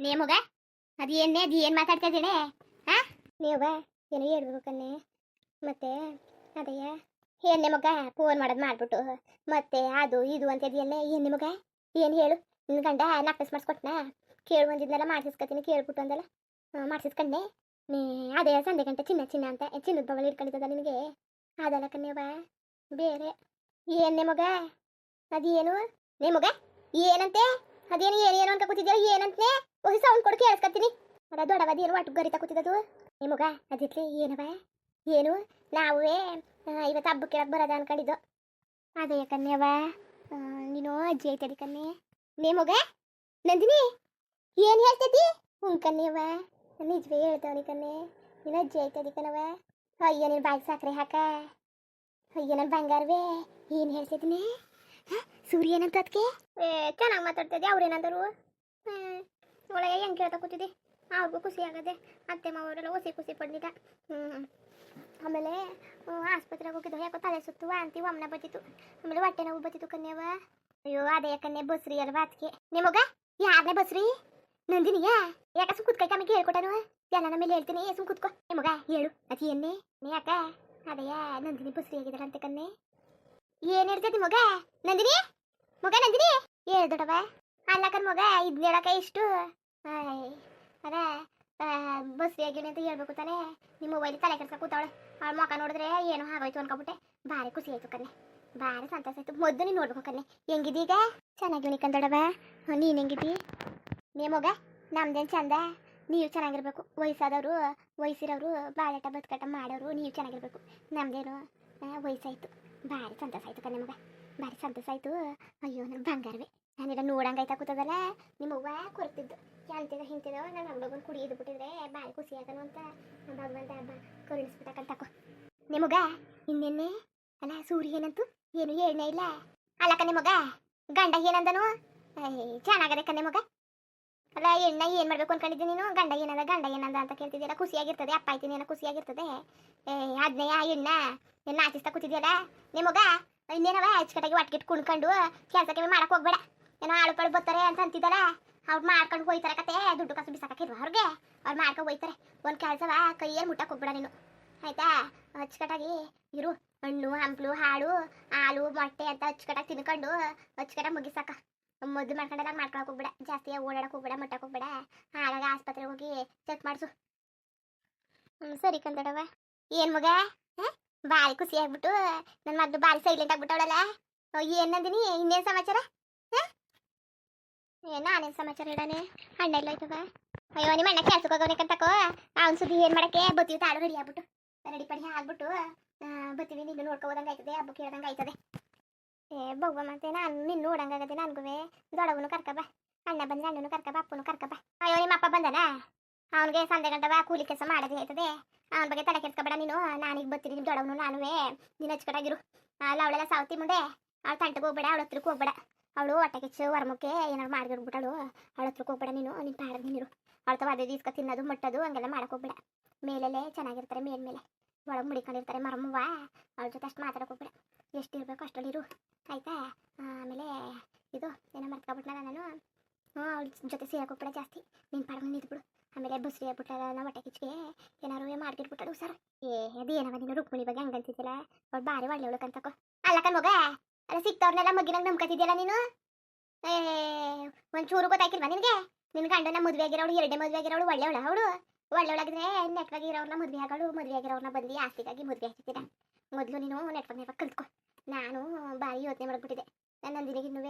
ನೇ ಮಗ, ಅದು ಏನೇ ಅದು ಏನು ಮಾತಾಡ್ತಾ ಇದ್ದೀಳೆ ಹಾ ನೀವ ಏನೋ ಹೇಳ್ಬೇಕು ಕಣ್ಣೆ. ಮತ್ತೆ ಅದೇ ಏನ್ ನಿಮಗ ಫೋನ್ ಮಾಡೋದು ಮಾಡ್ಬಿಟ್ಟು. ಮತ್ತೆ, ಅದು, ಇದು ಅಂತ ಇದೆಯಲ್ಲ ಏನ್ ನಿಮಗ ಏನು ಹೇಳು? ನಿನ್ನ ಗಂಡ ನಕ್ಕಸ್ ಮಾಡಿಸ್ಕೊಟ್ನಾ? ಕೇಳು ಬಂದಿದ್ನೆಲ್ಲ ಮಾಡಿಸ್ಕೊತೀನಿ ಕೇಳ್ಬಿಟ್ಟು ಅಂದಲ್ಲ. ಮಾಡಿಸ್ಕೊಂಡೆ ನೀ ಅದೇ ಸಂಜೆ ಗಂಟೆ ಚಿನ್ನ ಚಿನ್ನ ಅಂತ, ಚಿನ್ನದ ಬವಳು ಇಟ್ಕೊಂಡಿದ್ದದ ನಿಮಗೆ ಅದಲ್ಲ ಕನ್ಯವ ಬೇರೆ. ಏನ್ ನಿಮಗ ಅದೇನು? ನಿಮಗ ಮಗ, ಏನಂತೆ? ಅದೇನು ಏನೇನು ಅಂತ ಕೂತಿದ್ದೀರ ಏನಂತನೇ? ಹೋಗಿ ಸೌಂಡ್ ಕೊಡು ಕೇಳಿಸ್ಕತ್ತೀನಿ ಅದ ದೊಡ್ಡವದೇನು ಒಟ್ಟು ಗರಿತ ಕೂತಿದ್ದದು? ನಿಮಗ ಅದಿತ್ಲಿ ಏನವ ಏನು? ನಾವೇ ಇವತ್ತು ಹಬ್ಬ ಕೇಳಕ್ ಬರೋದ ಅನ್ಕೊಂಡಿದ್ದು. ಅದೇ ಕನ್ಯವ ನೀನು ಅಜ್ಜಿ ಐತದಿ ಕನ್ನೆ ನಿಮಗ ಮಗ, ನಂದಿನಿ, ಏನು ಹೇಳ್ತೈತಿ? ಹ್ಞೂ ಕನ್ಯವ ನಿಜವೇ ಹೇಳ್ತಾವನಿ ಕನ್ನೆ ನೀನು ಅಜ್ಜಿ ಐತದಿ ಕಣವ ಅಯ್ಯ, ನೀನು ಬಾಯಿ ಸಾಕ್ರೆ ಹಾಕ. ಅಯ್ಯ ನನ್ನ ಬಂಗಾರವೇ, ಏನು ಹೇಳ್ತಿದ್ದೀನಿ ಸೂರ್ಯ ಏನಂತ ಅದಕ್ಕೆ ಚೆನ್ನಾಗಿ ಮಾತಾಡ್ತಿದ್ದೆ ಅವ್ರೇನಂದರು? ಒಳಗೆ ಹೆಂಗೆ ಕೇಳ್ತಾ ಕೂತಿದ್ದೆ? ಅವ್ರಿಗೂ ಖುಷಿ ಆಗದೆ ಅತ್ತೆ ಮಾವರೆಲ್ಲ ಖುಷಿ ಖುಷಿ ಪಡ್ಲಿದ್ದ ಆಮೇಲೆ ಆಸ್ಪತ್ರೆಗೆ ಹೋಗಿದ್ದು. ಯಾಕೋ ತಲೆ ಸುತ್ತು ವಾಂತಿ ವಮ್ನ ಬತ್ತಿತ್ತು. ಆಮೇಲೆ ಹೊಟ್ಟೆ ನೋವು ಬತ್ತಿತ್ತು ಕನ್ಯವ ಅಯ್ಯೋ, ಅದೇ ಕನ್ಯೆ ಬಸ್ರಿ ಅಲ್ವಾ ಅದಕ್ಕೆ ನಿಮಗ? ಯಾರನೇ ಬಸ್ರಿ? ನಂದಿನಿಯಾ ಯಾಕ ಸುಮ್ ಕುತ್ಕೈ ಆಮೇಲೆ ಹೇಳ್ಕೊಟ್ಟನು? ಎಲ್ಲ ಮೇಲೆ ಹೇಳ್ತೀನಿ. ಸುಮ್ ಕುತ್ಕೋ. ನಿಮಗ? ಹೇಳು. ಅದು ಏನೇ ನೀ ಯಾಕ? ಅದೇಯಾ ನಂದಿನಿ ಬಸ್ರಿ ಆಗಿದಾರಂತೆ ಕನ್ನೆ ಏನ್ ಹೇಳ್ತೈತಿ ಮಗ? ನಂದಿನಿ? ಮಗ ನಂದಿನಿ? ಹೇಳು ದೊಡ್ಡವ ಅಲ್ಲಕನ್ ಮಗ, ಇದ್ನ ಹೇಳಕ ಇಷ್ಟು. ಅದ ಬಸ್ ಆಗಿನಿ ಅಂತ ಹೇಳ್ಬೇಕು ತಾನೆ. ನಿಮ್ಮ ಮೊಬೈಲ್ ತಲೆ ಕೆಡ್ಸ ಕೂತಾವಳೆ. ಅವಳ ಮುಖ ನೋಡಿದ್ರೆ ಏನೋ ಆಗೋಯ್ತು ಅನ್ಕೊಬಿಟ್ಟೆ. ಭಾರಿ ಖುಷಿ ಆಯ್ತು ಕನ್ನೆ ಭಾರಿ ಸಂತೋಷ ಆಯ್ತು. ಮೊದ್ಲು ನೀನು ನೋಡ್ಬೇಕು ಕನ್ನೆ ಹೆಂಗಿದೀಗ? ಚೆನ್ನಾಗಿ ಕಂದಡವ ನೀನು ಹೆಂಗಿದ್ದಿ ನೀ ಮಗ, ನಮ್ದೇನು ಚಂದ? ನೀವು ಚೆನ್ನಾಗಿರ್ಬೇಕು. ವಯಸ್ಸಾದವರು, ವಯಸ್ಸಿರೋರು ಬಾಳಾಟ ಬದುಕಟ ಮಾಡೋರು, ನೀವು ಚೆನ್ನಾಗಿರ್ಬೇಕು. ನಮ್ದೇನು ವಯಸ್ಸಾಯ್ತು. ಭಾರಿ ಸಂತೋಷ ಆಯ್ತು ಕನ್ನೆ ಮಗ. ಭಾರಿ ಸಂತೋಷ ಆಯ್ತು. ಅಯ್ಯೋ ನನ್ನ ಬಂಗಾರವೇ. ನಾನಿಲ್ಲ ನೋಡಂಗಾಯ್ತಾ ಕೂತದಲ್ಲ? ನಿಮ್ಮ ಅವ್ವ ಕೊರ್ತಿದ್ದು. ಅಂತಿದ ಹಿಂತಿದವ ನನ್ನ ಹುಡುಗನ ಕುಡಿಯೋದು ಬಿಟ್ಟಿದ್ರೆ ಭಾರಿ ಖುಷಿ ಆಗನು ಅಂತ ನಮ್ಮ ಭಗವಂತ ಹಬ್ಬ ಕರುಣಿಸ್ಬಿಟ್ಟಕಂತಕೋ ನಿಮಗ ಇನ್ನೇನೆ ಅಲ್ಲ ಸೂರ್ಯ ಏನಂತು? ಏನು ಹೇಳನೇ ಇಲ್ಲ? ಅಲ್ಲ ಕಣೆ ಮಗ, ಗಂಡ ಏನಂದನು? ಚೆನ್ನಾಗದೆ ಕಣ್ಣೆ ಮಗ. ಅಲ್ಲ, ಎಣ್ಣ ಏನ್ ಮಾಡ್ಬೇಕು ಅನ್ಕೊಂಡಿದ್ದೆ ನೀನು? ಗಂಡ ಏನಂದ ಗಂಡ ಏನಂದ ಅಂತ ಕೇಳ್ತಿದ್ದೀರ ಖುಷಿಯಾಗಿರ್ತದೆ. ಅಪ್ಪ ಆಯ್ತೀನಿ ಏನೋ ಖುಷಿಯಾಗಿರ್ತದೆ. ಏ ಅದ್ನೇ ಆ ಎಣ್ಣ? ಎಣ್ಣ ಆಚಿಸ್ತಾ ಕೂತಿದ್ಯಲ್ಲ? ನಿಮಗ ಇನ್ನೇನವ ಅಚ್ಚಕಟ್ಟಾಗಿ ಒಟ್ಟಿಗೆ ಕುಣ್ಕೊಂಡು ಕೆಲಸಕ್ಕೆ ಮಾಡಕ್ ಹೋಗ್ಬೇಡ. ಏನೋ ಆಳು ಪಾಳು ಬರ್ತಾರೆ ಅಂತ ಅಂತಿದ್ದಲ್ಲ? ಅವ್ರು ಮಾಡ್ಕೊಂಡು ಹೋಯ್ತಾರೆ ಕತೆ, ದುಡ್ಡು ಕಾಸು ಬಿಸಾಕಿರುವ ಅವ್ರಿಗೆ? ಅವ್ರು ಮಾಡ್ಕೊಂಡು ಹೋಯ್ತಾರೆ. ಒಂದು ಕೆಲಸವ ಕೈಯಲ್ಲಿ ಮುಟ್ಟಕ್ಕೆ ಹೋಗ್ಬೇಡ ನೀನು. ಆಯ್ತಾ? ಅಚ್ಚುಕಟ್ಟಾಗಿ ಇರು. ಹಣ್ಣು, ಹಂಪ್ಲು, ಹಾಳು, ಹಾಲು, ಮೊಟ್ಟೆ ಅಂತ ಅಚ್ಚುಕಟ್ಟಾಗಿ ತಿನ್ಕೊಂಡು ಅಚ್ಚುಕಟ್ಟಾಗಿ ಮುಗಿಸಾಕ. ಮದ್ದು ಮಾಡ್ಕೊಂಡೆಲ್ಲ ಮಾಡ್ಕೊಳಕ್ ಹೋಗ್ಬೇಡ. ಜಾಸ್ತಿ ಓಡಾಡಕ್ ಹೋಗ್ಬೇಡ ಮುಟ್ಟಕ್ಕೆ ಹೋಗ್ಬೇಡ. ಹಾಗಾಗಿ ಆಸ್ಪತ್ರೆಗೆ ಹೋಗಿ ಚೆಕ್ ಮಾಡಿಸು. ಹ್ಞೂ ಸರಿ ಕಂದಡವ ಏನು ಮಗ? ಭಾರಿ ಖುಷಿ ಆಗ್ಬಿಟ್ಟು ನನ್ನ ಮದ್ದು ಬಾರಿ ಸೈಲೆಂಟ್ ಆಗ್ಬಿಟ್ಟವಳಲ್ಲ ಏನಂದಿನಿ ನಂದಿನಿ? ಇನ್ನೇನು ಸಮಾಚಾರ? ನಾನೇನು ಸಮಾಚಾರ ಇಡಾನೆ ಅಣ್ಣ ಇಲ್ಲ ಆಯ್ತವ ಅಯ್ಯೋ, ನಿಮ್ಮ ಅಣ್ಣ ಕೆಲ್ಸಕ್ಕೆ ಹೋಗೋನೇಕಂತಕೋ ಅವ್ನ ಸುದ್ದಿ ಏನು ಮಾಡಕ್ಕೆ? ಬತ್ತೀವಿ ತಾಳು ರೆಡಿ ಆಗ್ಬಿಟ್ಟು, ರೆಡಿ ಪಡಿ ಆಗ್ಬಿಟ್ಟು ಬತ್ತೀವಿ ನಿನ್ನ ನೋಡ್ಕೋದಂಗೆ ಆಯ್ತದೆ, ಹಬ್ಬ ಕೇಳ್ದಂಗೆ ಆಯ್ತದೆ. ಏ, ಬವ್ವ ಮತ್ತೆ, ನಾನು ನಿನ್ನ ನೋಡಂಗಾಗದೆ ನನಗೂ ದೊಡ್ಡವನು ಕರ್ಕಬ. ಅಣ್ಣ ಬಂದ್ರೆ ಅಣ್ಣನು ಕರ್ಕಬ, ಅಪ್ಪನು ಕರ್ಕಬ. ಅಯ್ಯೋ, ನಿಮ್ಮ ಅಪ್ಪ ಬಂದನ? ಅವನಿಗೆ ಸಂಜೆ ಗಂಟವ ಕೂಲಿ ಕೆಲಸ ಮಾಡೋದೇ ಆಯ್ತದೆ. ಅವನ ಬಗ್ಗೆ ತಲೆ ಕೆಡ್ಸ್ಕೊಬೇಡ ನೀನು. ನಾನೀಗ ಬರ್ತೀನಿ ನಿಮ್ಮ ದೊಡ್ಡವನು ನಾನುವೇ. ನೀನು ಹಚ್ಕಟಾಗಿರು ಅಲ್ಲ ಅವಳೆಲ್ಲ ಸಾವತಿ ಮುಂದೆ. ಅವಳು ತಂಟಗೆ ಹೋಗ್ಬೇಡ, ಅವಳ ಹತ್ರಕ್ಕೆ ಹೋಗ್ಬೇಡ. ಅವಳು ಹೊಟ್ಟೆ ಕಿಚ್ಚು, ವರ್ಮಕ್ಕೆ ಏನಾರು ಮಾಡಿರ್ಬಿಟ್ಟಳು ಅವಳ ಹತ್ರಕ್ಕೆ ಹೋಗ್ಬೇಡ ನೀನು ನಿನ್ನ ಪಾಡದ್ ನೀರು ಅವಳ ತವ ಅದೇ ದಿಸ್ಕ ತಿನ್ನೋದು, ಮುಟ್ಟೋದು, ಹಂಗೆಲ್ಲ ಮಾಡಕ್ ಹೋಗ್ಬೇಡ. ಮೇಲೆಲ್ಲೇ ಚೆನ್ನಾಗಿರ್ತಾರೆ ಮೇಲ್ಮೇಲೆ ಒಳಗೆ ಮುಡಿಕೊಂಡಿರ್ತಾರೆ ಮರಮ್ಮವ್ವ ಅವಳ ಜೊತೆ ಅಷ್ಟು ಮಾತಾಡಕ್ ಹೋಗ್ಬೇಡ. ಇರಬೇಕು ಅಷ್ಟರಲ್ಲಿರು ಆಯ್ತಾ? ಆಮೇಲೆ ಇದು, ಏನೋ ಮರ್ತ್ಕೊಬಿಟ್ನಲ್ಲ ನಾನು. ಹ್ಞೂ ಅವಳ ಜೊತೆ ಸೇರಕ್ಕೆ ಹೋಗ್ಬೇಡ ಜಾಸ್ತಿ. ನಿನ್ನ ಪಾಡಗ್ ನಿಂತ್ಬಿಡು. ಆಮೇಲೆ ಬಸ್ರಿ ಆಗ್ಬಿಟ್ಟಲ್ಲ ನಾವು ಹೊಟ್ಟೆ ಕಿಚ್ಚಿಗೆ ಏನಾರು ಮಾಡ್ಕಿಟ್ಬಿಟ್ಟಳು ಸರ್, ಏ, ಅದು ಏನವ ನೀನು ರುಕ್ಮಿಣಿ ಬಗ್ಗೆ ಹಂಗಂತಿದ್ದಿಲ್ಲ ಅವ್ರು ಭಾರಿ ಒಳ್ಳೆ ಒಳಕಂತಕೋ ಅಲ್ಲ ಕಣ್ ಮಗ, ಅಲ್ಲ ಸಿಕ್ತವ್ರನ್ನೆಲ್ಲ ಮಗ್ಗಿನಾಗ ನಂಬ್ಕತಿದ್ಯಲ್ಲ ನೀನು? ಏ, ಒಂಚೂರು ಗೊತ್ತಾಕಿಲ್ವಾ ನಿನಗೆ? ನಿನ್ನ ಗಂಡನ ಮದುವೆ ಆಗಿರೋಳು ಎರಡೇ ಮದುವೆ ಆಗಿರೋಳು, ಒಳ್ಳೆಯವಳ ಅವಳು? ಒಳ್ಳೆಯವಳಾಗಿದ್ರೆ ನೆಟ್ವಾಗಿ ಇರೋರ್ನ ಮದುವೆ ಆಗೋಳು ಮದುವೆ ಆಗಿರೋರ್ನ ಬಂದು ಆಸ್ತಿಗಾಗಿ ಮದುವೆ ಆಗ್ತಿದ್ದ ಮೊದಲು ನೀನು ನೆಟ್ವಾಗ ನೆಟ್ವಾಗ ಕಲ್ತ್ಕೊ? ನಾನು ಭಾರಿ ಯೋಚನೆ ಮಾಡ್ಬಿಟ್ಟಿದ್ದೆ. ನಂದಿನಿಗಿನ್ನೂ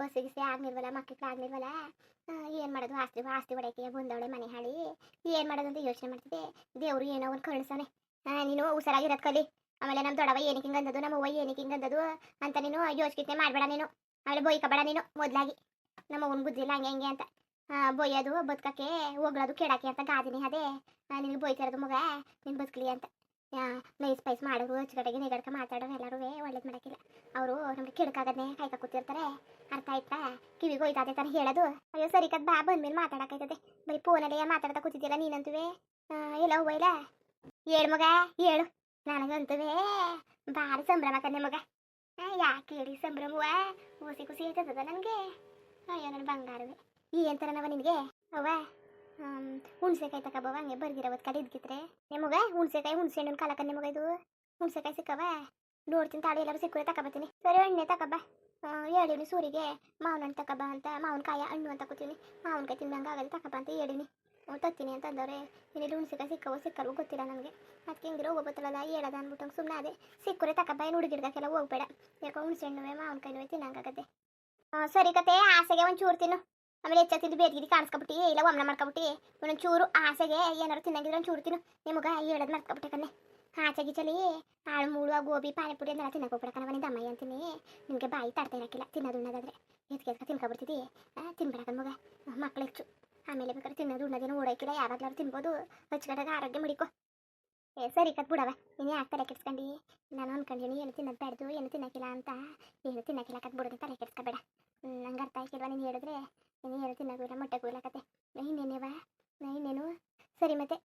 ಬಸ್ ಗಿಸ್ಸೆ ಆಗ್ನಿಲ್ವಲ್ಲ ಮಕ್ಕಳಿಗೆ ಆಗ್ನಿಲ್ವಲ್ಲ ಏನು ಮಾಡೋದು? ಆಸ್ತಿ ಆಸ್ತಿ ಹೊಡೆಯಕ್ಕೆ ಬಂದವಳೆ ಮನೆ ಹಾಳಿ. ಏನು ಮಾಡೋದು ಅಂತ ಯೋಚನೆ ಮಾಡ್ತಿದ್ದೆ. ದೇವರು ಏನೋ ಒಂದು ಕಳಿಸಾನೆ ನೀನು ಹುಷಾರಾಗಿರೋದು ಕಲಿ. ಆಮೇಲೆ ನಮ್ಮ ದೊಡ್ಡವ ಏನಕ್ಕೆ ಹಿಂಗೆ ಅಂದದು ನಮ್ಮ ಅವ್ವ ಏನಕ್ಕೆ ಹಿಂಗೆ ಅಂದದು ಅಂತ ನೀನು ಯೋಚನೆ ಮಾಡಬೇಡ ನೀನು. ಆಮೇಲೆ ಬೇಡ ನೀನು, ಮೊದಲಾಗಿ. ನಮ್ಮ ಅವ್ನ ಬುದ್ಧಿಲ್ಲ ಹಂಗೆ ಹಂಗೆ ಅಂತ. ಬೊಯ್ಯೋದು ಬದುಕಕ್ಕೆ ಹೋಗ್ಲೋದು ಕೆಡಕ್ಕೆ ಅಂತ ಗಾದಿನಿ ಅದೇ. ನಿನಗೆ ಇರೋದು ಮಗ, ನೀನು ಬದುಕಲಿ ಅಂತ. ನೈಸ್ ಪೈಸ್ ಮಾಡೋರು ಅಚ್ಚುಕಡೆಗೆ ನಿಗಡ್ಕ ಮಾತಾಡೋರು ಎಲ್ಲರೂ ಒಳ್ಳೇದು ಮಾಡೋಕ್ಕಿಲ್ಲ. ಅವರು ನಮ್ಗೆ ಕೆಡಕಾಗದ್ನೇ ಕಾಯ್ತಾ ಕೂತಿರ್ತಾರೆ. ಅರ್ಥ ಆಯ್ತಾ? ಕಿವಿಗೆ ಹೋಯ್ತಾದೆ ತರ ಹೇಳೋದು. ಅಯ್ಯೋ, ಸರಿ ಕದ್ ಬಾ ಬಂದ್ಮೇಲೆ ಮಾತಾಡಕ್ಕಾಯ್ತದೆ ಬರೀ ಫೋನಲ್ಲೇ ಮಾತಾಡ್ತಾ ಕೂತಿದ್ದಿಲ್ಲ ನೀನಂತುವೆ? ಎಲ್ಲ ಹೋಯ್ಲ ಹೇಳು ಮಗ ಹೇಳು ನನಗಂತುವೆ ಭಾರಿ ಸಂಭ್ರಮ ಕನ್ನೆ ಮಗ. ಯಾಕೆ ಹೇಳಿ ಸಂಭ್ರಮವ? ಓಸಿ ಖುಷಿ ಆಯ್ತದ ನನಗೆ? ಅಯ್ಯೋ, ನನ್ನ ಬಂಗಾರವೇ. ಈ ಎಂತರನವ ನಿನಗೆ? ಅವ್ವ? ಹುಣ್ಸೆಕಾಯಿ ತಗೋಬವ ಹಂಗೆ ಬರ್ದಿರವತ್ ಕಡೆ ಇದ್ಕಿತ್ರೆ ಹುಣಸೆಕಾಯಿ ಹುಣ್ಸೆಕಾಯಿ, ಹುಣ್ಸೆ ಹಣ್ಣಿನ ಕಾಲಕ್ಕ ನಿಮಗೆ ಇದು. ಹುಣ್ಸೆಕಾಯಿ ಸಿಕ್ಕವ. ನೋಡ್ತೀನಿ, ತಾಳಿ ಎಲ್ಲರೂ ಸಿಕ್ಕರೆ ತಗೋಬತ್ತೀನಿ ಸರಿ, ಎಣ್ಣೆ ತಗೋಬ ಹೇಳಿವ್ನಿ ಸೂರಿಗೆ ಮಾವಿನ ಹಣ್ಣು ತಗೋಬ ಅಂತ, ಮಾವಿನಕಾಯಿ, ಹಣ್ಣು ಅಂತ ಕೂತೀನಿ. ಮಾವಿನಕಾಯಿ ತಿಂದಂಗೆ ಆಗಲ್ಲ ತಗೋಬ ಅಂತ ಹೇಳಿನಿ. ಅವ್ನು ತತ್ತೀನಿ ಅಂತ ಅಂದವ್ರೆ ಇನ್ನೆಲ್ಲಿ ಹುಣ್ಸೆಕಾಯಿ ಸಿಕ್ಕವೋ, ಸಿಕ್ಕಲ್ವೋ ಗೊತ್ತಿಲ್ಲ ನನಗೆ. ಅದಕ್ಕೆ ಹಿಂಗಿರೋ ಹೋಗ್ಬತ್ತಲ್ಲ ಹೇಳದ ಅಂದ್ಬಿಟ್ಟು ಸುಮ್ಮನೆ ಅದೇ. ಸಿಕ್ಕರೆ ತಕಬ ಏನು ಹುಡುಗಿಡ್ದಕ್ಕೆಲ್ಲ ಹೋಗ್ಬೇಡ. ಯಾಕೋ ಹುಣ್ಸೆ ಹಣ್ಣುವೆ ಮಾವಿನಕಾಯಿನೂ ತಿನ್ನಂಗಾಗತ್ತೆ ಸರಿ ಕತೆ ಆಸೆಗೆ ಒಂದು ಚೂರು ತಿನ್ನು. ಆಮೇಲೆ ಹೆಚ್ಚ ತಿಂದು ಬೇದಿಗಿರಿ ಕಾಣಿಸ್ಕೊಬಿಟ್ಟು ಇಲ್ಲ ಒಮ್ಮನ ಮಾಡ್ಕೊಬಿಟ್ಟು. ಒಂದೊಂದು ಚೂರು ಆಸೆಗೆ ಏನಾರು ತಿನ್ನಂಗಿದ್ರೆ ಒಂದು ಚೂರು ತಿನ್ನು. ನಿಮಗೆ ಹೇಳೋದು ಮಾಡ್ಕೊಬಿಟ್ಟೆ ಕಣ್ಣೆ. ಆಚೆ ಗಿಚಲಿ ಹಾಳು ಮೂಳು ಗೋಬಿ, ಪಾನಿಪುರಿ ಅದನ್ನೆಲ್ಲ ಕಣವ ನಿಂದ ಅಮ್ಮಯ್ಯ ಅಂತೀನಿ. ನಿಮಗೆ ಬಾಯಿ ತಡ್ತಾ ಇರಕ್ಕಿಲ್ಲ. ತಿನ್ನೋದು ಉಣ್ಣೋದಾದ್ರೆ. ಎದ್ಕೆ, ಎದ್ಕ ತಿನ್ಕೊಬಿಡ್ತಿದ್ದಿ ತಿನ್ಬೇಡ ಕಣ್ ಮಗ. ಮಕ್ಳು ಹೆಚ್ಚು. ಆಮೇಲೆ ಬೇಕಾದ್ರೆ ತಿನ್ನೋದು ಉಣ್ಣೋದೇನು ಓಡೋಕಿಲ್ಲ ಯಾರಾದ್ರೂ ತಿನ್ಬೋದು. ಹಚ್ಕಡಾಗ ಆರೋಗ್ಯ ಮಡಿಕೋ. ಏ, ಸರಿ ಕತ್ ಬಿಡವ ನೀನು ಯಾಕೆ ತಲೆ ಕೆಡ್ಸ್ಕೊಂಡು? ನಾನು ಅನ್ಕೊಂಡಿನಿ, ಏನು ತಿನ್ನೋದು ಬೇಡದು ಏನು ತಿನ್ನಕ್ಕಿಲ್ಲ ಅಂತ. ಏನು ತಿನ್ನಕ್ಕಿಲ್ಲ ಕತ್ ಬಿಡೋದು ತಲೆ ಕೆಡ್ಸ್ಕೊಬೇಡ. ನಂಗೆ ಅರ್ಥ ಆಯ್ತಿಲ್ವ ನೀನು ಹೇಳಿದ್ರೆ? ನೀನು ಏನು ತಿನ್ನೋದು ಇಲ್ಲ ಮೊಟ್ಟೆಗೂ ಇಲ್ಲ ಕತೆ. ಇನ್ನೇನೇವ ಇನ್ನೇನು ಸರಿ ಮತ್ತೆ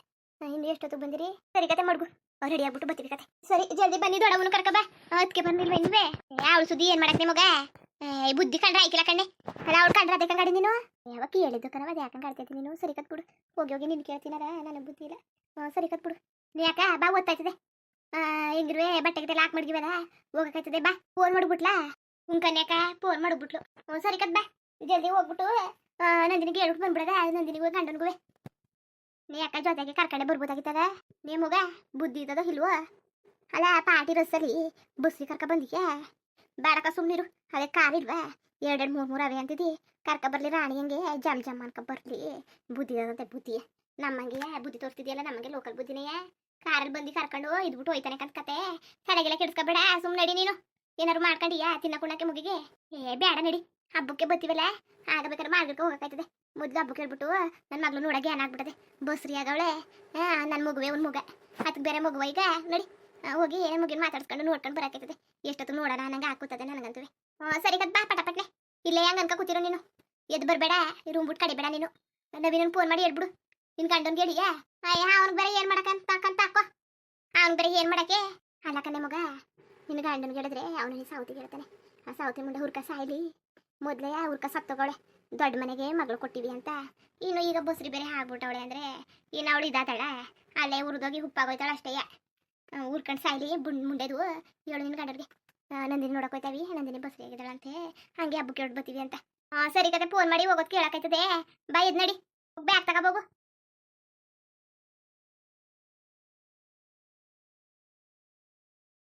ಇನ್ನು ಎಷ್ಟೊತ್ತಿಗೆ ಬಂದಿರಿ? ಸರಿ ಕತೆ ಮಡ್ಗು ಅವ್ರು ರೆಡಿ ಆಗ್ಬಿಟ್ಟು ಬರ್ತೀವಿ ಕತೆ. ಸರಿ, ಜಲ್ದಿ ಬನ್ನಿ ದೊಡವನು ಕರ್ಕ ಬಾ. ಅದಕ್ಕೆ ಬಂದಿಲ್ವ ಇನ್ವೇ? ಅವಳು ಸುದ್ದಿ ಏನು ಮಾಡಕ್ ನಿಮಗ? ಏ ಬುದ್ಧಿ ಕಂಡ್ರೆ ಐಕಿಲ್ಲ ಕಣ್ಣೆ. ಅಲ್ಲ, ಅವ್ಳು ಕಂಡ್ರೆ ಅದಕ್ಕೆ ಕಂಗಾಡಿ ನೀನು? ಯಾವಾಗ ಹೇಳಿದ್ದು ಕಣವ ಅದು ಯಾಕಂಗೆ ಆಡ್ತೈತಿ ನೀನು? ಸರಿ ಕತ್ ಬಿಡು. ಹೋಗಿ ಹೋಗಿ ನಿನ್ ಕೇಳ್ತೀನಾರ? ನನಗೆ ಬುದ್ಧಿ ಇಲ್ಲ. ಸರಿ ಕತ್ ಬಿಡು. ನೀ ಯಾಕ, ಬಾ, ಓದ್ತಾಯ್ತದೆ. ಹೆಂಗಿರುವೆ, ಬಟ್ಟೆ ಗಿಟ್ಟೆ ಹಾಕಿ ಮಡ್ಗಿವಲ್ಲ? ಹೋಗಕ್ಕಾಯ್ತದೆ ಬಾ. ಫೋನ್ ಮಾಡ್ಬಿಟ್ಲಾ? ಉಂಕನ್ಯಾಕ ಫೋನ್ ಮಾಡ್ಬಿಟ್ಲು. ಸರಿ ಕತ್ ಬಾ. ಜಲ್ದಿ ಹೋಗ್ಬಿಟ್ಟು ನಂದಿನಿಗೆ ಹೇಳ್ಬಿಟ್ಟು ಬಂದ್ಬಿಡದ, ನಂದಿನಿಗೂ ಗಂಡನ್ಗೂ ನೀ ಅಕ್ಕ ಜೊತೆಗೆ ಕರ್ಕೊಂಡೆ ಬರ್ಬೋದಾಗಿತ್ತದ? ನೀ ಮಗ, ಬುದ್ಧಿ ಇದ್ದದ ಇಲ್ವೋ? ಅಲ್ಲ, ಪಾರ್ಟಿ ರಸ್ಸಲ್ಲಿ ಬಸ್ಸಿಗೆ ಕರ್ಕ ಬಂದಿಯಾ ಬೇಡಕ ಸುಮ್ಮನಿರು ಅದೇ ಕಾರ್ ಇಲ್ವಾ? ಎರಡೆರಡು ಮೂರು ಮೂರು ಅವೆ ಅಂತಿದ್ದಿ. ಕರ್ಕ ಬರ್ಲಿ ರಾಣಿ ಹಂಗೆ, ಜಮ್ ಜಮ್ ಅನ್ಕ ಬರ್ಲಿ. ಬುದ್ಧಿ ಇದ್ದದಂತೆ ಬುದ್ಧಿ. ನಮ್ಮಂಗೆ ಬುದ್ಧಿ ತೋರಿಸ್ತಿದ್ಯಲ್ಲ ನಮಗೆ ಲೋಕಲ್ ಬುದ್ಧಿನೇ. ಕಾರಲ್ಲಿ ಬಂದು ಕರ್ಕೊಂಡು ಇದ್ಬಿಟ್ಟು ಹೋಯ್ತಾನೆ ಕಂತ ಕತೆ. ತಡೆಗೆಲ್ಲ ಕೆಡಿಸ್ಕೊಬೇಡ ಸುಮ್ಮನೆ ನಡಿ ನೀನು. ಏನಾರು ಮಾಡ್ಕೊಂಡಿಯಾ ತಿನ್ನ ಕುಣಕ್ಕೆ ಮುಗಿಗೆ? ಏ, ಬೇಡ ನಡಿ. ಹಬ್ಬಕ್ಕೆ ಬತ್ತೀವಲ್ಲ ಆಗ ಬೇಕಾದ್ರೆ ಮಾರ್ಗಕ್ಕೆ ಹೋಗಕ್ಕಾಯ್ತದೆ. ಮೊದ್ಲು ಹಬ್ಬಕ್ಕೆ ಹೇಳ್ಬಿಟ್ಟು ನನ್ನ ಮಗಳು ನೋಡಕ್ಕೆ ಏನಾಗ್ಬಿಟ್ಟದೆ ಬಸ್ರಿ ಆಗವಳೆ. ನನ್ನ ಮಗುವೆ ಒಂದು ಮಗ. ಅದಕ್ಕೆ ಬೇರೆ ಮಗುವ ಈಗ? ನೋಡಿ. ಹೋಗಿ ಏನೇ ಮುಗಿನ ಮಾತಾಡ್ಸ್ಕೊಂಡು ನೋಡ್ಕೊಂಡು ಬರಕೈತದೆ. ಎಷ್ಟೊತ್ತು ನೋಡೋಣ, ನಂಗೆ ಹಾಕುತ್ತದೆ ನನಗಂತವೆ. ಸರಿ ಕದ್ ಬಾ ಪಟಪಟ್ನೆ ಇಲ್ಲೇ ಹೆಂಗ್ ಅನ್ಕ ಕೂತಿರೋ ನೀನು. ಎದ್ದು ಬರಬೇಡ ರೂಮ್ ಬಿಟ್ಟು ಕಡಿಬೇಡ ನೀನು. ನವೀನ್ ಫೋನ್ ಮಾಡಿ ಹೇಳ್ಬಿಡು. ನಿನ್ ಗಂಡನ್ಗೆ ಹೇಳಿಯಾ ಅಯ್ಯ ಅವ್ನಿಗೆ ಬೇರೆ ಏನು ಮಾಡಕಂತ ಕಂತ ಹಾಕೋ. ಅವ್ನಿಗೆ ಬೇರೆ ಏನು ಮಾಡಕ್ಕೆ? ಕಣ್ಣೆ ಮಗ ನಿನ್ನ ಗಂಡನ್ಗೆ ಹೇಳಿದ್ರೆ ಅವನಿಗೆ ಸಾವತಿಗೆ ಹೇಳ್ತಾನೆ. ಆ ಸಾವತಿ ಮುಂದೆ ಹುರ್ಕ ಸಾಯ್ಲಿ. ಮೊದಲೇ ಹುರ್ಕ ಸತ್ತೋಗವಳೆ. ದೊಡ್ಡ ಮನೆಗೆ ಮಗಳು ಕೊಟ್ಟಿವಿ ಅಂತ. ಇನ್ನು ಈಗ ಬಸ್ರಿ ಬೇರೆ ಆಗ್ಬಿಟ್ಟವಳೆ ಅಂದ್ರೆ ಇನ್ನು ಅವಳು ಇದಾತಾಳ? ಅಲ್ಲೇ ಹುರಿದೋಗಿ ಉಪ್ಪಾಗೋಯ್ತಾಳ ಅಷ್ಟೇ. ಉರ್ಕೊಂಡು ಸಾಯ್ಲಿ ಬುಂಡ್ ಮುಂಡೆದು ಏಳು ನಿನ್ನ ಗಂಡರಿಗೆ. ನಂದಿನಿ ನೋಡಕ್ ಹೋಯ್ತಾವಿ. ನಂದಿನಿ ಬಸ್ರಿ ಆಗಿದ್ದಾಳಂತೆ ಹಂಗೆ ಹಬ್ಬಕ್ಕೆ ಹೊರಟು ಬರ್ತೀವಿ ಅಂತ. ಆ, ಸರಿ ಕತೆ ಫೋನ್ ಮಾಡಿ ಹೋಗೋದು ಕೇಳಕೈತದೆ. ಬಾಯ್ ಎದ್ ನಡಿ. ಬ್ಯಾಗ್ ತಗೋಬೋಗು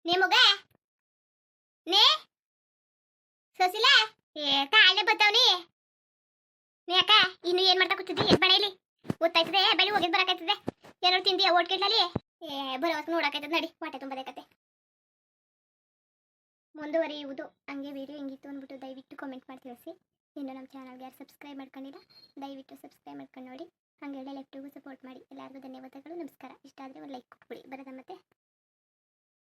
ನಿಮಗ ನೇ. ಸಸಿಲ? ಏ ಬತ್ತವ್ನಿ. ನೀ ಅಕ್ಕ ಇನ್ನು ಏನ್ ಮಾಡ್ತಾ ಕೂತಿದ್ದಿ? ಬಣೇಲಿ ಗೊತ್ತಾಯ್ತದೆ, ಬೆಳಿ ಹೋಗಿದ್ ಬರಕೈತದೆ. ಏನಾರು ತಿಂದಿಯ ಓಟ್ಕಿಡ್ಲಲ್ಲಿ ಏ ಬರೋವತ್ ನೋಡಕೈತದ ನಡಿ, ಹೊಟ್ಟೆ ತುಂಬದೆ ಕತೆ ಮುಂದುವರಿಯುವುದು. ಹಂಗೆ ವಿಡಿಯೋ ಹೆಂಗಿತ್ತು ಅಂದ್ಬಿಟ್ಟು ದಯವಿಟ್ಟು ಕಾಮೆಂಟ್ ಮಾಡಿ ತಿಳಿಸಿ. ಇನ್ನು ನಮ್ಮ ಚಾನಲ್ಗೆ ಯಾರು ಸಬ್ಸ್ಕ್ರೈಬ್ ಮಾಡ್ಕೊಂಡಿಲ್ಲ, ದಯವಿಟ್ಟು ಸಬ್ಸ್ಕ್ರೈಬ್ ಮಾಡ್ಕೊಂಡು ನೋಡಿ. ಹಾಗೆ ಲೆಫ್ಟಿಗೂ ಸಪೋರ್ಟ್ ಮಾಡಿ. ಎಲ್ಲರಿಗೂ ಧನ್ಯವಾದಗಳು, ನಮಸ್ಕಾರ. ಇಷ್ಟ ಆದರೆ ಒಂದು ಲೈಕ್ ಕೊಟ್ಬಿಡಿ. ಬರೋದ ಮತ್ತೆ.